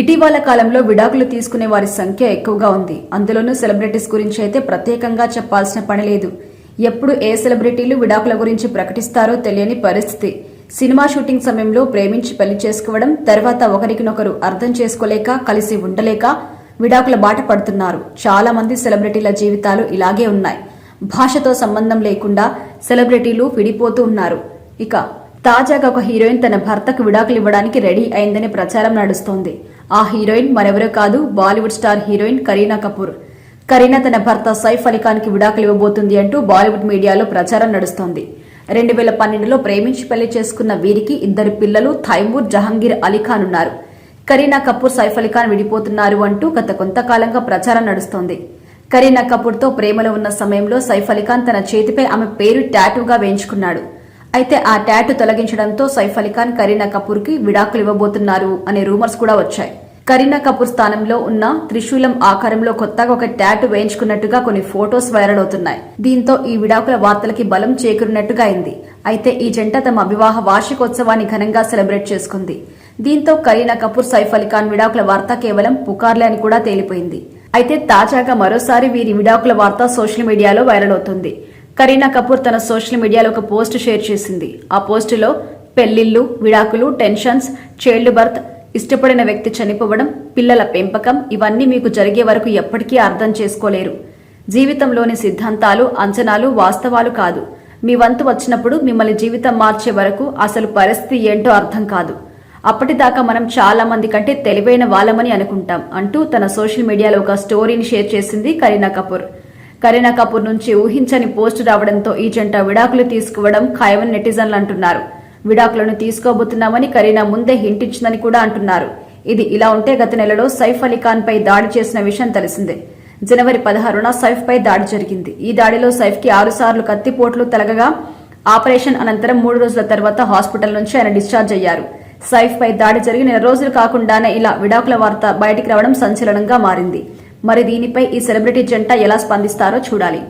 ఇటీవల కాలంలో విడాకులు తీసుకునే వారి సంఖ్య ఎక్కువగా ఉంది. అందులోనూ సెలబ్రిటీస్ గురించి అయితే ప్రత్యేకంగా చెప్పాల్సిన పని లేదు. ఎప్పుడు ఏ సెలబ్రిటీలు విడాకుల గురించి ప్రకటిస్తారో తెలియని పరిస్థితి. సినిమా షూటింగ్ సమయంలో ప్రేమించి పెళ్ళి చేసుకోవడం తర్వాత ఒకరికినొకరు అర్థం చేసుకోలేక కలిసి ఉండలేక విడాకుల బాట పడుతున్నారు. చాలా మంది సెలబ్రిటీల జీవితాలు ఇలాగే ఉన్నాయి. భాషతో సంబంధం లేకుండా సెలబ్రిటీలు విడిపోతూ ఉన్నారు. ఇక తాజాగా ఒక హీరోయిన్ తన భర్తకు విడాకులు ఇవ్వడానికి రెడీ అయిందని ప్రచారం నడుస్తోంది. ఆ హీరోయిన్ మరెవరో కాదు Bollywood star heroine Kareena Kapoor. Kareena తన భర్త సైఫ్ అలీ ఖాన్కి విడాకులు ఇవ్వబోతుంది అంటూ బాలీవుడ్ మీడియాలో ప్రచారం నడుస్తోంది. రెండు వేల పన్నెండులో ప్రేమించి పెళ్ళి చేసుకున్న వీరికి ఇద్దరు పిల్లలు థైమూర్ జహంగీర్ అలీ ఖాన్ ఉన్నారు. కరీనా కపూర్ సైఫ్ అలీ ఖాన్ విడిపోతున్నారు అంటూ గత కొంతకాలంగా ప్రచారం నడుస్తోంది. కరీనా కపూర్తో ప్రేమలో ఉన్న సమయంలో సైఫ్ అలీ ఖాన్ తన చేతిపై ఆమె పేరు టాటూగా వేయించుకున్నాడు. అయితే ఆ ట్యాటు తొలగించడంతో సైఫ్ అలీ ఖాన్ కరీనా కపూర్కి విడాకులు ఇవ్వబోతున్నారు అనే రూమర్స్ కూడా వచ్చాయి. కరీనా కపూర్ స్థానంలో ఉన్న త్రిశూలం ఆకారంలో కొత్తగా ఒక ట్యాటు వేయించుకున్నట్టుగా కొన్ని ఫోటోస్ వైరల్ అవుతున్నాయి. దీంతో ఈ విడాకుల వార్తలకి బలం చేకూరినట్టుగా అయింది. అయితే ఈ జంట తమ వివాహ వార్షికోత్సవాన్ని ఘనంగా సెలబ్రేట్ చేసుకుంది. దీంతో కరీనా కపూర్ సైఫ్ అలీ ఖాన్ విడాకుల వార్త కేవలం పుకార్లే అని కూడా తేలిపోయింది. అయితే తాజాగా మరోసారి వీరి విడాకుల వార్త సోషల్ మీడియాలో వైరల్ అవుతుంది. కరీనా కపూర్ తన సోషల్ మీడియాలో ఒక పోస్ట్ షేర్ చేసింది. ఆ పోస్టులో పెళ్ళిళ్ళు విడాకులు టెన్షన్స్ చైల్డ్ బర్త్ ఇష్టపడిన వ్యక్తి చనిపోవడం పిల్లల పెంపకం ఇవన్నీ మీకు జరిగే వరకు ఎప్పటికీ అర్థం చేసుకోలేరు. జీవితంలోని సిద్ధాంతాలు అంచనాలు వాస్తవాలు కాదు. మీ వంతు వచ్చినప్పుడు మిమ్మల్ని జీవితం మార్చే వరకు అసలు పరిస్థితి ఏంటో అర్థం కాదు. అప్పటిదాకా మనం చాలా మంది కంటే తెలివైన వాళ్ళమని అనుకుంటాం అంటూ తన సోషల్ మీడియాలో ఒక స్టోరీని షేర్ చేసింది కరీనా కపూర్. కరీనా కపూర్ నుంచి ఊహించని పోస్ట్ రావడంతో ఈ జంట విడాకులు తీసుకోవడం ఖాయమని నెటిజన్లు అంటున్నారు. విడాకులను తీసుకోబోతున్నామని కరీనా ముందే హింట్ ఇచ్చిందని కూడా అంటున్నారు. ఇది ఇలా ఉంటే గత నెలలో సైఫ్ అలీ ఖాన్ పై దాడి చేసిన విషయం తెలిసిందే. జనవరి పదహారున సైఫ్ పై దాడి జరిగింది. ఈ దాడిలో సైఫ్కి ఆరు సార్లు కత్తిపోట్లు తలగగా ఆపరేషన్ అనంతరం మూడు రోజుల తర్వాత హాస్పిటల్ నుంచి ఆయన డిశ్చార్జ్ అయ్యారు. సైఫ్ పై దాడి జరిగి నెల రోజులు కాకుండానే ఇలా విడాకుల వార్త బయటికి రావడం సంచలనంగా మారింది. మరి దీనిపై ఈ సెలబ్రిటీ జంట ఎలా స్పందిస్తారో చూడాలి.